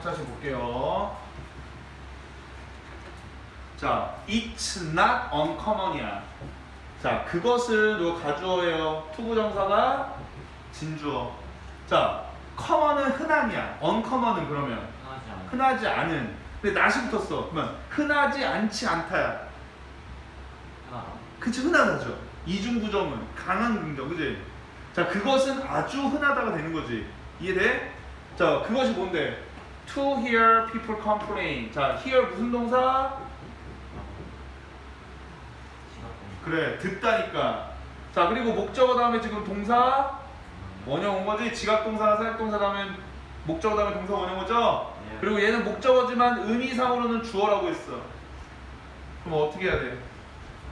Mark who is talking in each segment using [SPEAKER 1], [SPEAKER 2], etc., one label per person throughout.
[SPEAKER 1] 3차시 볼게요. 자, it's not uncommon이야. 자, 그것을 누가 가주어예요. 투부정사가 진주어. 자, common은 흔함이야. uncommon은 그러면
[SPEAKER 2] 하지 않아.
[SPEAKER 1] 흔하지 않은. 근데 not이 붙었어. 그러면 흔하지 않지 않다야.
[SPEAKER 2] 하나.
[SPEAKER 1] 그치 흔하다죠. 이중부정은 강한 긍정, 그지? 자 그것은 아주 흔하다가 되는 거지. 이해돼? 자 그것이 뭔데? To hear people complain. 자 hear 무슨 동사? 그래 듣다니까. 자 그리고 목적어 다음에 지금 동사 원형 온 거지. 지각 동사, 사역 동사 다음에 목적어 다음에 동사 원형어죠.
[SPEAKER 2] 예.
[SPEAKER 1] 그리고 얘는 목적어지만 의미상으로는 주어라고 했어. 그럼 어떻게 해야 돼?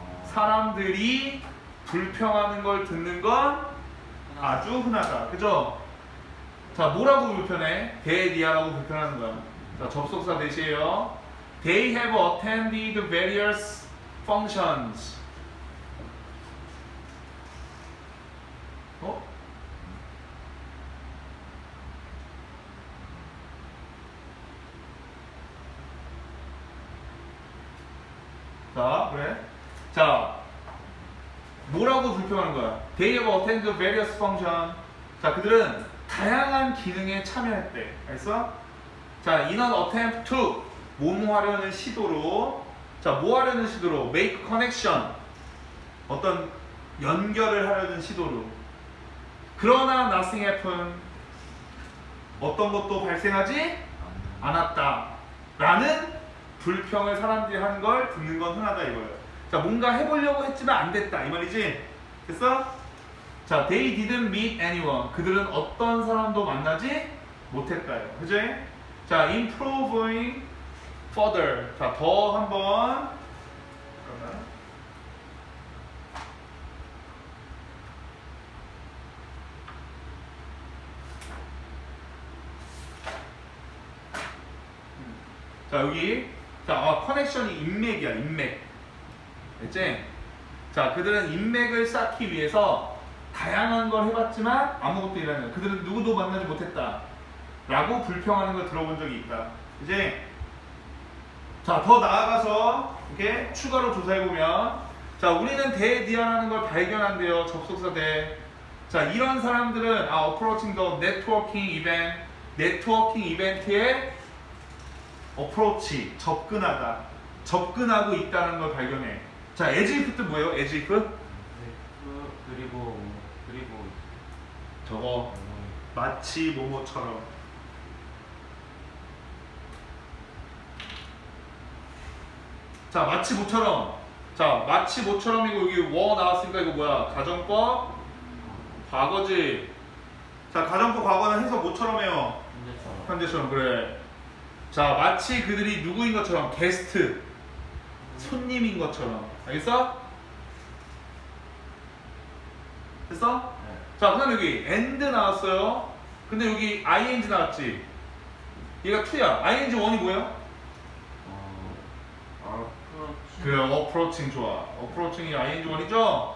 [SPEAKER 2] 어,
[SPEAKER 1] 사람들이 불평하는 걸 듣는 건. 아주 흔하다. 그죠? 자, 뭐라고 불편해? 대리아라고 불편하는 거야. 자, 접속사 대시에요. They have attended various functions. 어? 자, 그래. 자, 뭐라고 불평하는 거야? They have attended various function. 자, 그들은 다양한 기능에 참여했대. 알겠어? 자, an attempt to. 뭐뭐 하려는 시도로. 자, 뭐 하려는 시도로? make connection. 어떤 연결을 하려는 시도로. 그러나 nothing happened. 어떤 것도 발생하지 않았다. 라는 불평을 사람들이 하는 걸 듣는 건 흔하다 이거예요. 자 뭔가 해보려고 했지만 안 됐다. 이 말이지? 됐어? 자 they didn't meet anyone. 그들은 어떤 사람도 만나지 못했다요. 그지? 자 improving further. 자 더 한번. 잠깐만. 자 여기. 자 아, 커넥션이 인맥이야 인맥. 됐지? 자 그들은 인맥을 쌓기 위해서 다양한 걸 해봤지만 아무것도 일하는 그들은 누구도 만나지 못했다 라고 불평하는 걸 들어본 적이 있다 그지? 자더 나아가서 이렇게 추가로 조사해보면 자 우리는 대디아라는 걸 발견한대요 접속사 대자 이런 사람들은 아 approaching the networking event 네트워킹 이벤트에 어프로치 접근하다 접근하고 있다는 걸 발견해 자 에지이프 뜻 뭐예요 에지이프?
[SPEAKER 2] 그, 그리고 그리고
[SPEAKER 1] 저거
[SPEAKER 2] 어,
[SPEAKER 1] 마치 뭐뭐처럼. 자 마치 뭐처럼. 자 마치 뭐처럼이고 여기 워 나왔으니까 이거 뭐야? 가정법 과거지. 자 가정법 과거는 해서 뭐처럼 해요.
[SPEAKER 2] 현재처럼.
[SPEAKER 1] 현재처럼 그래. 자 마치 그들이 누구인 것처럼 게스트. 손님인 것처럼. 알겠어? 됐어?
[SPEAKER 2] 네.
[SPEAKER 1] 자 그 다음 여기 and 나왔어요 근데 여기 ing 나왔지 얘가 2야 ing 1이 뭐예요?
[SPEAKER 2] 어, approach.
[SPEAKER 1] 그래 approaching 좋아 approaching이 ing 1이죠?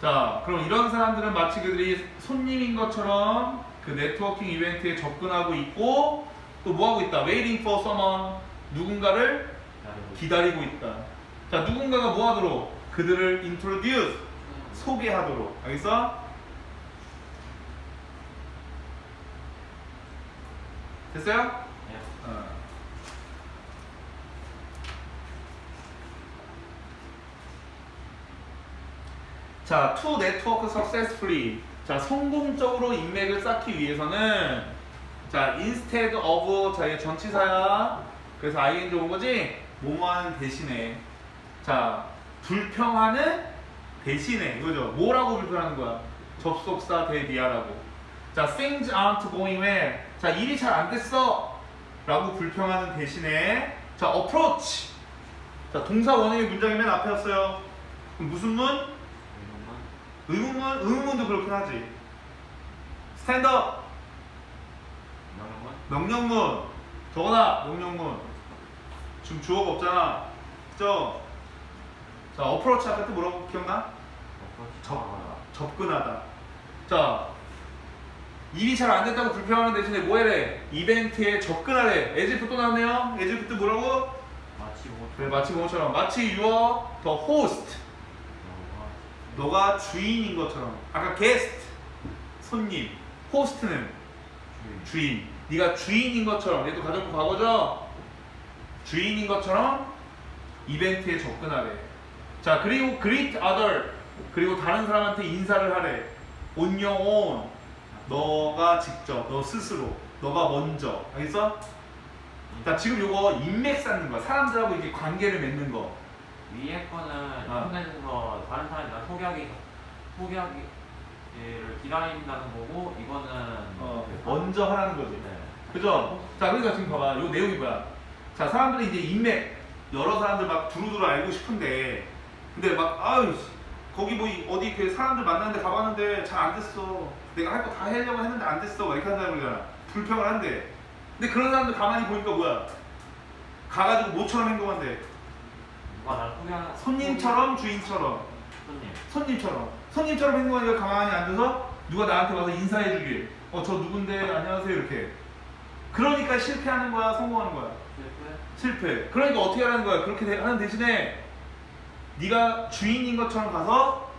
[SPEAKER 1] 자 그럼 이런 사람들은 마치 그들이 손님인 것처럼 그 네트워킹 이벤트에 접근하고 있고 또 뭐하고 있다 waiting for someone 누군가를
[SPEAKER 2] 기다리고
[SPEAKER 1] 기다리고 있다 자 누군가가 뭐하도록 그들을 introduce 소개하도록 알겠어? 됐어요?
[SPEAKER 2] 네.
[SPEAKER 1] 어. 자, to network successfully. 자, 성공적으로 인맥을 쌓기 위해서는 자, instead of 자의 전치사야. 그래서 ing 온 거지? 뭐뭐하는 대신에 자, 불평하는 대신에 이거죠. 뭐라고 불평하는 거야? 접속사 대디아라고. 자, things aren't going well. 자, 일이 잘 안 됐어. 라고 불평하는 대신에 자, approach. 자, 동사 원형의 문장이 맨 앞에였어요. 그럼 무슨 문? 의문문? 의문문도 그렇긴 하지. 스탠드업.
[SPEAKER 2] 명령만
[SPEAKER 1] 명령문. 저거다. 명령문. 지금 주어가 없잖아. 그죠? 자, approach 앞에 또 뭐라고 기억나?
[SPEAKER 2] Approach.
[SPEAKER 1] 접,
[SPEAKER 2] 하거나.
[SPEAKER 1] 접근하다. 자, 일이 잘 안 됐다고 불평하는 대신에 뭐 해래? 이벤트에 접근하래. 에지프 또 나왔네요. 에지프트 뭐라고?
[SPEAKER 2] 마치 뭐
[SPEAKER 1] 그래 마치 뭐처럼 마치 유어 더 호스트.
[SPEAKER 2] 너가
[SPEAKER 1] 주인인 것처럼. 아까 게스트 손님. 호스트는
[SPEAKER 2] 주인
[SPEAKER 1] 주인. 네가 주인인 것처럼. 얘도 가정부 과거죠? 주인인 것처럼 이벤트에 접근하래. 자 그리고 greet other 그리고 다른 사람한테 인사를 하래. on your own. 너가 직접, 너 스스로, 너가 먼저. 알겠어? 자 지금 요거 인맥 쌓는 거야. 사람들하고 이게 관계를 맺는 거.
[SPEAKER 2] 위에 거는
[SPEAKER 1] 아.
[SPEAKER 2] 인터넷에서 다른 사람이 나 소개하기 소개하기를 기다린다는 거고 이거는
[SPEAKER 1] 어,
[SPEAKER 2] 그
[SPEAKER 1] 먼저 하라는 거지.
[SPEAKER 2] 네.
[SPEAKER 1] 그죠? 자, 그러니까 지금 봐봐. 요 내용이 뭐야? 자, 사람들이 이제 인맥, 여러 사람들 막 두루두루 알고 싶은데, 근데 막, 아유, 씨, 거기 뭐, 이- 어디 그 사람들 만났는데 가봤는데 잘 안 됐어. 내가 할 거 다 하려고 했는데 안 됐어. 막 이렇게 한다는 거잖아. 불평을 한대. 근데 그런 사람들 가만히 보니까 뭐야? 가가지고 모처럼 행동한대.
[SPEAKER 2] 누가 소개하는
[SPEAKER 1] 손님처럼 주인처럼.
[SPEAKER 2] 손님
[SPEAKER 1] 손님처럼. 손님처럼 행동하니까 가만히 앉아서 누가 나한테 와서 인사해 주길. 어, 저 누군데, 안녕하세요. 이렇게. 그러니까 실패하는 거야, 성공하는 거야.
[SPEAKER 2] 실패
[SPEAKER 1] 실패. 그러니까 어떻게 하라는 거야? 그렇게 대- 하는 대신에 네가 주인인 것처럼 가서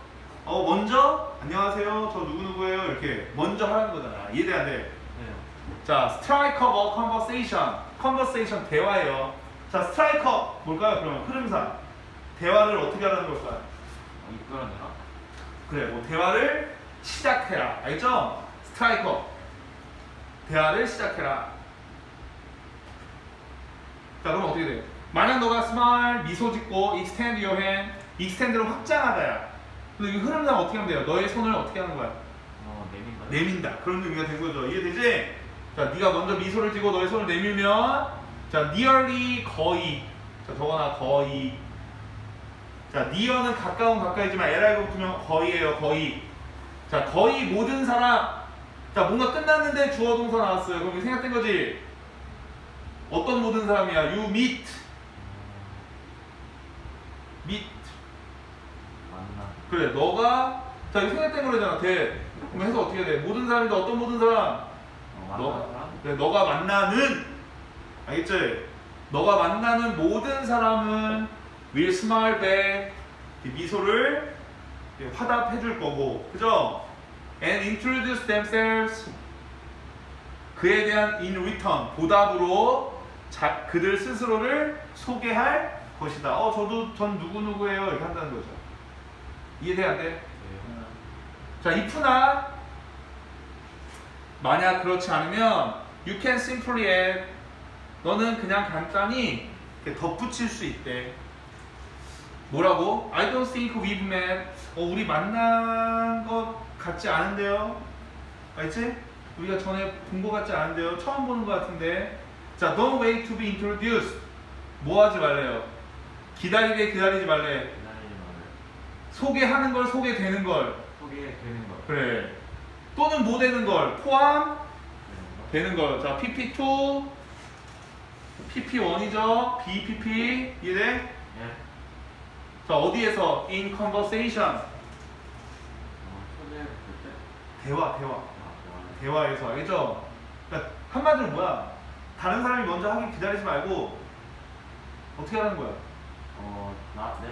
[SPEAKER 1] 어 먼저 안녕하세요. 저 누구 누구예요. 이렇게 먼저 하라는 거잖아. 이해돼 안 돼?
[SPEAKER 2] 네.
[SPEAKER 1] 자, up a conversation. conversation 대화예요. 자, up 뭘까요? 그러면 흐름사. 대화를 어떻게 하라는 걸까요?
[SPEAKER 2] 어, 이끌어내라
[SPEAKER 1] 그래, 뭐 대화를 시작해라. 알죠? up. 대화를 시작해라. 자, 그럼 어떻게 돼? 만약 너가 smile, 미소 짓고 extend your hand, extend를 확장하다야. 근데 이 흐름상 어떻게 하면 돼요? 너의 손을 어떻게 하는 거야?
[SPEAKER 2] 어 내민다
[SPEAKER 1] 내민다. 그런 의미가 된 거죠. 이해되지? 자, 네가 먼저 미소를 띠고 너의 손을 내밀면 자, nearly 거의. 자, 적어놔 거의. 자, near는 가까운 가까이지만 LI가 붙으면 거의예요. 거의. 자, 거의 모든 사람. 자, 뭔가 끝났는데 주어 동사 나왔어요. 그럼 이거 생각된 거지? 어떤 모든 사람이야? You meet.
[SPEAKER 2] 만나
[SPEAKER 1] 그래, 너가 자, 이거 생각된 거잖아. 돼. 그럼 해서 어떻게 돼? 모든 사람인데 어떤 모든 사람?
[SPEAKER 2] 어,
[SPEAKER 1] 너, 그래, 너가 만나는 알겠지? 너가 만나는 모든 사람은 will smile back 이 미소를 화답해 줄 거고 그죠? and introduce themselves 그에 대한 in return 보답으로 자, 그들 스스로를 소개할 것이다 어 저도 전 누구누구예요 이렇게 한다는 거죠 이해돼 안 돼?
[SPEAKER 2] 네.
[SPEAKER 1] 자, if나 만약 그렇지 않으면 you can simply add 너는 그냥 간단히 덧붙일 수 있대. 뭐라고? I don't think we've met. 어, 우리 만난 것 같지 않은데요. 알지? 우리가 전에 본 것 같지 않은데요. 처음 보는 것 같은데. 자, don't wait to be introduced. 뭐 하지 말래요? 기다리게 기다리지 말래. 소개하는 걸 소개되는 걸.
[SPEAKER 2] 소개되는 거
[SPEAKER 1] 그래. 또는 뭐 되는 걸 포함
[SPEAKER 2] 되는
[SPEAKER 1] 걸. 자, PP2, PP1이죠. BPP 이해돼?
[SPEAKER 2] 예
[SPEAKER 1] 자, 어디에서 in conversation
[SPEAKER 2] 어, 볼때
[SPEAKER 1] 대화, 대화,
[SPEAKER 2] 아,
[SPEAKER 1] 대화에서 알겠죠? 그러니까 한마디로 뭐야? 다른 사람이 먼저 하기 기다리지 말고 어떻게 하는 거야?
[SPEAKER 2] 어, 나, 내,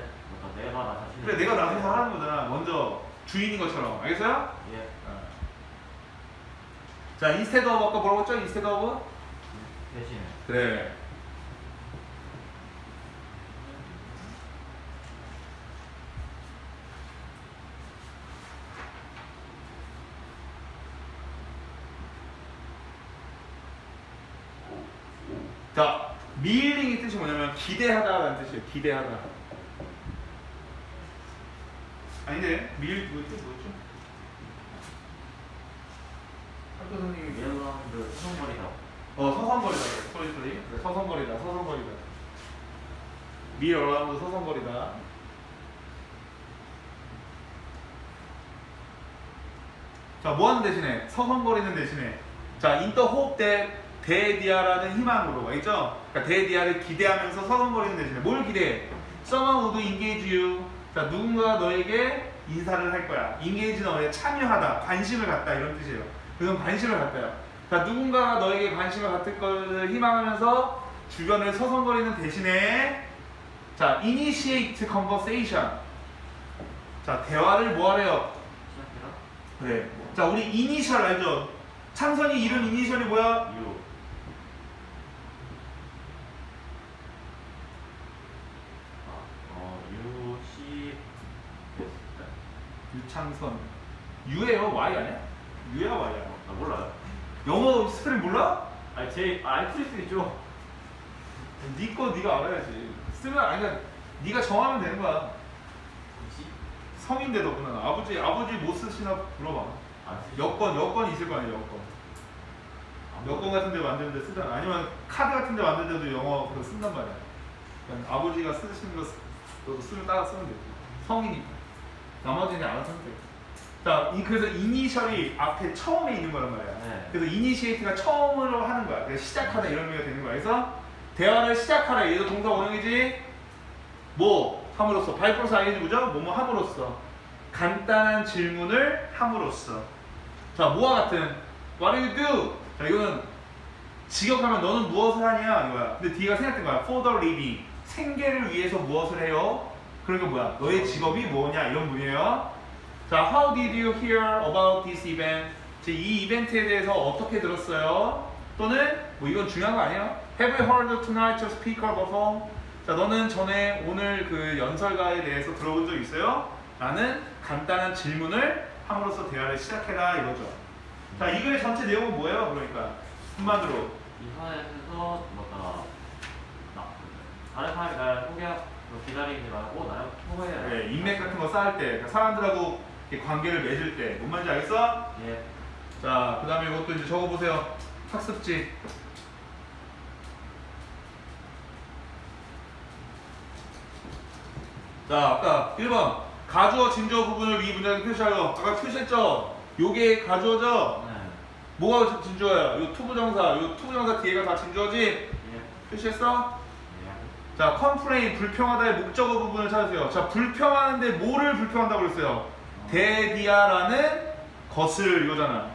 [SPEAKER 2] 내가 나 자신.
[SPEAKER 1] 그래, 내가 나서서 하는 거잖아. 먼저 주인인 것처럼. 알겠어요?
[SPEAKER 2] 예.
[SPEAKER 1] 자, instead of 아까 뭐라고 했죠? instead of
[SPEAKER 2] 대신에.
[SPEAKER 1] 그래. 자, 미링의 뜻이 뭐냐면 기대하다라는 뜻이에요. 기대하다. 아니네. 밀, 뭐뜻 뭐였죠? 학교 선생님이
[SPEAKER 2] 멜론드 수성거리다.
[SPEAKER 1] 어 서성거리다 소리 소리 그래, 서성거리다 서성거리다 미 어라운드 서성거리다 자 뭐 하는 대신에 서성거리는 대신에 자 인터 호흡 대 대디아라는 희망으로 알죠? 그러니까 대디아를 기대하면서 서성거리는 대신에 뭘 기대해? Someone would engage you 자 누군가 너에게 인사를 할 거야 engage 너에 참여하다 관심을 갖다 이런 뜻이에요 그건 관심을 갖다요. 자, 누군가가 너에게 관심을 갖을 것을 희망하면서 주변을 서성거리는 대신에 자, initiate conversation. 자, 대화를 뭐 하래요? 그래. 자, 우리 이니셜 알죠? 창선이 이름 이니셜이 뭐야?
[SPEAKER 2] 유. 아, 어, 유, 시, S.
[SPEAKER 1] 유 창선. 유예요? Y 아니야? 유야 Y야?
[SPEAKER 2] 아, 몰라요.
[SPEAKER 1] 영어 스펠링 몰라?
[SPEAKER 2] 아니, 제, 아, 알수 있죠.
[SPEAKER 1] 니거 네가 알아야지. 쓰면 아니야. 네가 정하면 되는 거야.
[SPEAKER 2] 시?
[SPEAKER 1] 성인데 너구나. 아버지 아버지 못 쓰시나 물어봐.
[SPEAKER 2] 아, 시?
[SPEAKER 1] 여권 여권 있을 거 아니야 여권. 여권 같은 데 만드는데 쓰잖아. 아니면 카드 같은 데 만드는데도 영어 그거 쓴단 말이야. 그러니까 아버지가 쓰시는 거 쓰- 너도 쓰면 따라 쓰면 되지. 성이니까. 나머지는 알아서 하면 돼. 자, 이, 그래서 이니셜이 앞에 처음에 있는 거란 말이야.
[SPEAKER 2] 네.
[SPEAKER 1] 그래서 이니시에이트가 처음으로 하는 거야. 그래서 시작하다 이런 의미가 되는 거야. 그래서 대화를 시작하라. 얘도 동사 원형이지. 뭐 함으로써 발표사 아이지 뭐죠? 뭐뭐 함으로써 간단한 질문을 함으로써. 자, 뭐와 같은 What do you do? 자, 이거는 직역하면 너는 무엇을 하냐 이거야. 근데 뒤가 생각된 거야. For the living. 생계를 위해서 무엇을 해요? 그러니까 뭐야? 너의 직업이 뭐냐 이런 분이에요. 자, how did you hear about this event? 자, 이 이벤트에 대해서 어떻게 들었어요? 또는 뭐 이건 중요한 거 아니에요? Have you heard tonight's speaker perform? 자, 너는 전에 오늘 그 연설가에 대해서 들어본 적 있어요? 라는 간단한 질문을 함으로써 대화를 시작해라 이거죠. 자, 이 글의 전체 내용은 뭐예요? 그러니까 한마디로
[SPEAKER 2] 이 사회에서 나 다른 사람이 날 소개하고 기다리지 말고 나를 소개해라.
[SPEAKER 1] 네, 인맥 같은 거 쌓을 때, 그러니까 사람들하고 이렇게 관계를 맺을 때, 뭔 말인지 알겠어?
[SPEAKER 2] 예.
[SPEAKER 1] 자, 그 다음에 이것도 이제 적어보세요. 학습지. 자, 아까 1번. 가주어, 진주어 부분을 위 문장에 표시하여. 아까 표시했죠? 요게 가주어죠?
[SPEAKER 2] 네.
[SPEAKER 1] 뭐가 진주어야? 요 투부정사, 요 투부정사 뒤에가 다 진주어지?
[SPEAKER 2] 예.
[SPEAKER 1] 표시했어?
[SPEAKER 2] 예.
[SPEAKER 1] 자, 컴플레인, 불평하다의 목적어 부분을 찾으세요. 자, 불평하는데 뭐를 불평한다고 그랬어요? 데디아라는 것을 이거잖아.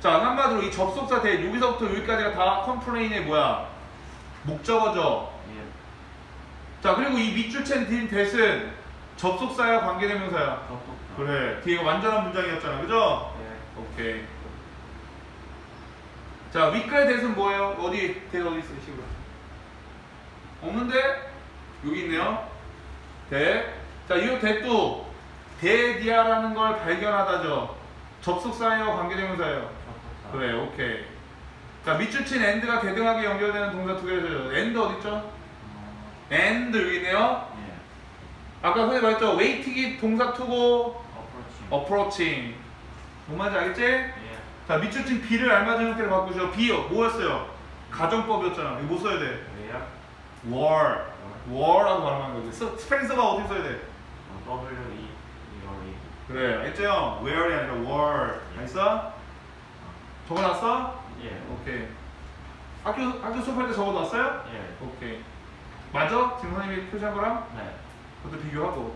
[SPEAKER 1] 자, 한마디로 이 접속사 대 여기서부터 여기까지가 다 컴플레인의 뭐야? 목적어죠.
[SPEAKER 2] 예.
[SPEAKER 1] 자, 그리고 이 밑줄 챈 대신 접속사야 관계대명사야.
[SPEAKER 2] 접속사.
[SPEAKER 1] 그래, 뒤에가 완전한 문장이었잖아. 그죠?
[SPEAKER 2] 예.
[SPEAKER 1] 오케이. 자, 윗글 대신 뭐예요? 어디, 대 어디 있어, 이 식으로. 없는데? 여기 있네요. 대. 자, 이 대도 대디아라는 걸 발견하다죠. 접속사예요, 관계대명사예요.
[SPEAKER 2] 접속사.
[SPEAKER 1] 그래, 오케이. 자, 밑줄 친 end가 대등하게 연결되는 동사 두 개를 end 어딨죠?
[SPEAKER 2] 어,
[SPEAKER 1] end 여기 있네요.
[SPEAKER 2] 예.
[SPEAKER 1] 아까 선생님 말했죠? waiting이 동사 투고 approaching. 뭔 말인지 알겠지?
[SPEAKER 2] 예.
[SPEAKER 1] 자, 밑줄 친 B를 알맞은 형태로 바꾸죠. B요. 뭐였어요? 가정법이었잖아. 이거 뭐 써야 돼?
[SPEAKER 2] 왜요?
[SPEAKER 1] War. war라고 발음하는 거지. 스- 스펠링 써봐 어떻게 써야 돼?
[SPEAKER 2] 어, W E 이거 E.
[SPEAKER 1] 그래, 알겠죠? 형? where이 아니라 war. 알겠어? 적어놨어?
[SPEAKER 2] 예.
[SPEAKER 1] 오케이. 학교 학교 수업할 때 적어놨어요?
[SPEAKER 2] 예.
[SPEAKER 1] 오케이. 맞아? 지금 선생님이 표시한 거랑?
[SPEAKER 2] 네.
[SPEAKER 1] 그것도 비교하고.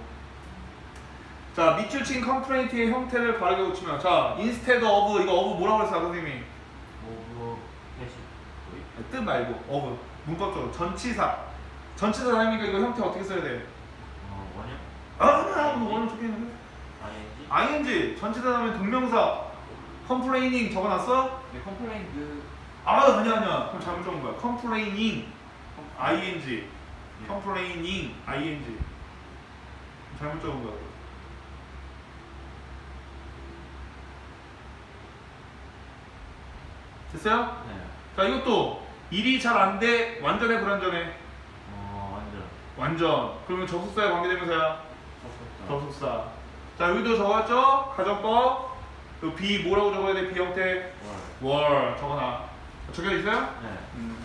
[SPEAKER 1] 자, 밑줄 친 컴플레인트의 형태를 바르게 고치면 자, instead of 이거 of 뭐라고 그랬어, 선생님이?
[SPEAKER 2] 오브 패시.
[SPEAKER 1] 뜻 말고 of 문법적으로 전치사. 전치사 다니니까 이거 형태 어떻게 써야 돼?
[SPEAKER 2] 어, 원형.
[SPEAKER 1] 아, 뭐 적혀 있는데.
[SPEAKER 2] ING.
[SPEAKER 1] ing 전치사 다음에 동명사. complaining 적어놨어?
[SPEAKER 2] 네, 컴플레인트.
[SPEAKER 1] 아, 아니야 아니야. 그럼 잘못 적은 거야. complaining ing. complaining ing. 잘못 적은 거야. 됐어요?
[SPEAKER 2] 네.
[SPEAKER 1] 자 이것도 일이 잘 안 돼? 완전해 불완전해?
[SPEAKER 2] 어, 완전.
[SPEAKER 1] 완전. 그러면 접속사에 관계되면서야?
[SPEAKER 2] 접속사.
[SPEAKER 1] 접속사. 자 여기도 적었죠? 가정법. 그 B 뭐라고 적어야 돼? B 형태?
[SPEAKER 2] 월.
[SPEAKER 1] 월. 적어놔. 적혀 있어요?
[SPEAKER 2] 네.
[SPEAKER 1] 음.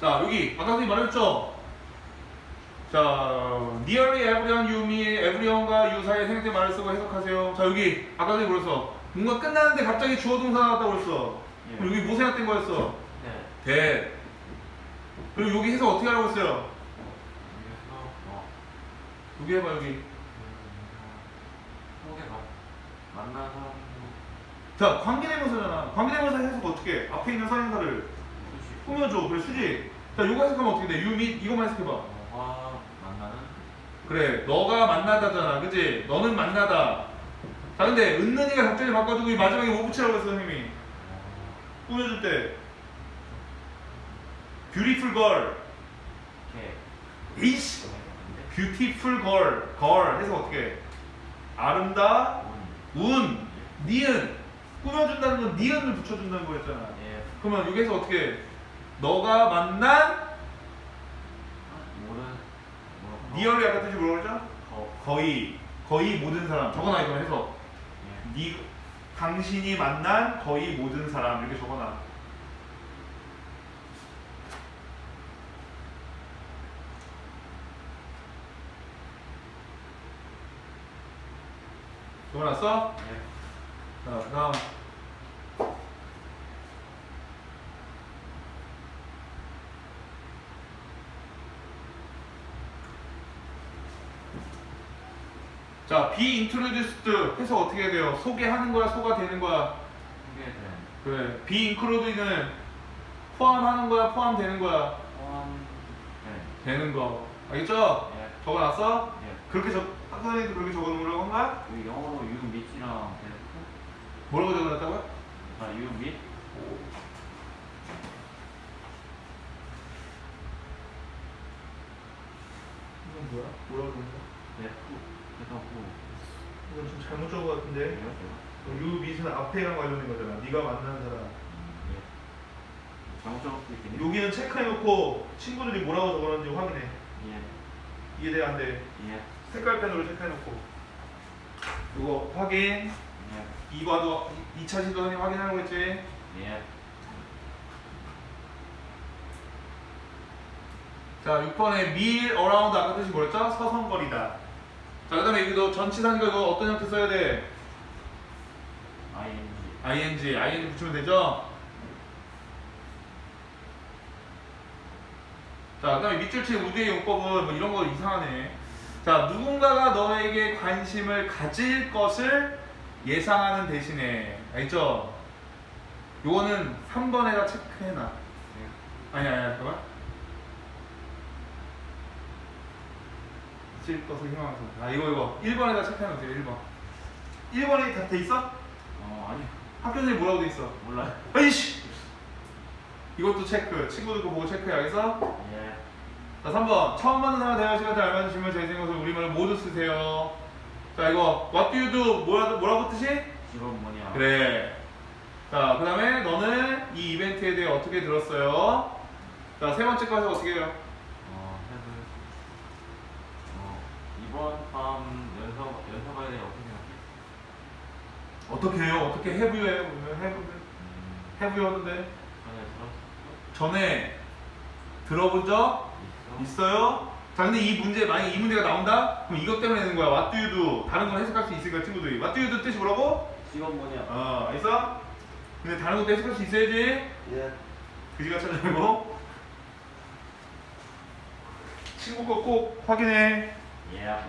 [SPEAKER 1] 자 여기 아까 선생님 말했죠? 자 nearly everyone you meet everyone과 you 사이의 생략된 말을 쓰고 해석하세요. 자 여기 아까 선생님 그랬어 뭔가 끝나는데 갑자기 주어 동사 나왔다고 그랬어
[SPEAKER 2] 예.
[SPEAKER 1] 그럼 여기 뭐 생략된 거였어?
[SPEAKER 2] 네.
[SPEAKER 1] 대 그리고 여기 해석 어떻게 하라고 했어요?
[SPEAKER 2] 어.
[SPEAKER 1] 여기 해봐 여기
[SPEAKER 2] 소개가 만난 사람
[SPEAKER 1] 자 관계대명사잖아 관계대명사 해석 어떻게 해? 앞에 있는
[SPEAKER 2] 수시
[SPEAKER 1] 꾸며줘 그래 수지 자 요거 해석하면 어떻게 돼? 유밋 이거만 해석해봐
[SPEAKER 2] 너와 만나는
[SPEAKER 1] 그래 너가 만나다잖아 그지 너는 만나다 자 근데 은는이가 갑자기 바꿔주고 이 마지막에 뭐 붙이라고 했어 선생님이.
[SPEAKER 2] 어,
[SPEAKER 1] 꾸며줄 때. Beautiful girl.
[SPEAKER 2] 개
[SPEAKER 1] 이씨. Beautiful girl. Girl 해석 어떻게? 해? 아름다
[SPEAKER 2] 운
[SPEAKER 1] 운. 니은. 꾸며준다는 건 니은을 붙여준다는 거였잖아.
[SPEAKER 2] 예.
[SPEAKER 1] 그러면 여기서 어떻게? 해? 너가 만난
[SPEAKER 2] 모든 뭐
[SPEAKER 1] 니얼이 아까 뜻이 뭐라고 했죠?
[SPEAKER 2] 거
[SPEAKER 1] 거의. 거의 모든 사람. 적어놔 이거 해서 예니 당신이 만난 거의 모든 사람 이렇게 적어놔 적어놨어? 예자 그다음 자, be introduced 해서 어떻게 해야 돼요? 소개하는 거야, 소가 되는 거야? 그래. be included는 포함하는 거야, 포함되는 거야? 되는 거. 알겠죠?
[SPEAKER 2] 예
[SPEAKER 1] 적어놨어?
[SPEAKER 2] 예.
[SPEAKER 1] 그렇게 적, 학생님도 그렇게 적어놓으라고 한 거야?
[SPEAKER 2] 여기 영어로 유 밑이랑 데스크
[SPEAKER 1] 뭐라고 적어놨다고요?
[SPEAKER 2] 자유 밑
[SPEAKER 1] 이건 뭐야? 뭐라고 적은 거야?
[SPEAKER 2] 데스크 데스크
[SPEAKER 1] 이건 좀 잘못 적은 거 같은데.
[SPEAKER 2] 예요 제가
[SPEAKER 1] 유 밑은 앞에랑 관련된 거잖아. 네가 만나는 사람.
[SPEAKER 2] 음, 예 잘못 수도 있겠네
[SPEAKER 1] 여기는 체크해놓고 친구들이 뭐라고 적어놨는지 확인해.
[SPEAKER 2] 예
[SPEAKER 1] 이해돼 안 돼?
[SPEAKER 2] 예
[SPEAKER 1] 색깔 펜으로 체크해놓고. 이거 확인.
[SPEAKER 2] 예
[SPEAKER 1] 이과도 2차 시도 선생님 확인하는 거 있지?
[SPEAKER 2] 예
[SPEAKER 1] 자, 6번에 meal around 아까 뜻이 뭐였죠? 서성거리다. 자, 그 다음에 여기도 전치사니까 이거 어떤 형태 써야 돼?
[SPEAKER 2] ING
[SPEAKER 1] ing, ing 붙이면 되죠? 자, 그 다음에 밑줄 친 우주의 용법은 뭐 이런 거 이상하네. 자, 누군가가 너에게 관심을 가질 것을 예상하는 대신에. 알죠? 요거는 3번에다 체크해놔.
[SPEAKER 2] 예.
[SPEAKER 1] 아니, 아니, 아니, 잠깐만. 가질 것을 희망하면서. 아, 이거, 이거. 1번에다 체크해놓으세요, 1번. 1번에 다돼 있어?
[SPEAKER 2] 어 아니
[SPEAKER 1] 학교 선생님 뭐라고 돼 있어?
[SPEAKER 2] 몰라요
[SPEAKER 1] 아이씨! 이것도 체크. 친구들 거 보고 체크해, 알겠어?
[SPEAKER 2] 예
[SPEAKER 1] 자, 3번. 처음 만난 사람 대화 시간 때 알맞은 질문 재생 것을 우리말로 모두 쓰세요. 자, 이거 what do you do? 뭐라, 뭐라고 뜻이?
[SPEAKER 2] 직업 뭐냐
[SPEAKER 1] 그래. 자, 그 다음에 너는 이 이벤트에 대해 어떻게 들었어요? 자, 세 번째 과에서 어떻게 해요?
[SPEAKER 2] 어 헤드 어 이번 밤 연서 연서가에 대해 어떻게 생각해?
[SPEAKER 1] 어떻게 해요? 어떻게 해부해요? 그러면 해부,
[SPEAKER 2] 음
[SPEAKER 1] 해부요 하는데
[SPEAKER 2] 전에 들었어
[SPEAKER 1] 전에 들어본 적
[SPEAKER 2] 있어
[SPEAKER 1] 있어요? 자, 근데 이 문제, 만약에 이 문제가 나온다? 그럼 이것 때문에 내는 거야. What do you do? 다른 건 해석할 수 있으니까 친구들이. What do you do 뜻이 뭐라고?
[SPEAKER 2] 직업 뭐냐
[SPEAKER 1] 어, 알겠어? 근데 다른 것도 해석할 수 있어야지.
[SPEAKER 2] 예
[SPEAKER 1] 그지가 찾아내고. 친구 거 꼭 확인해.
[SPEAKER 2] 예.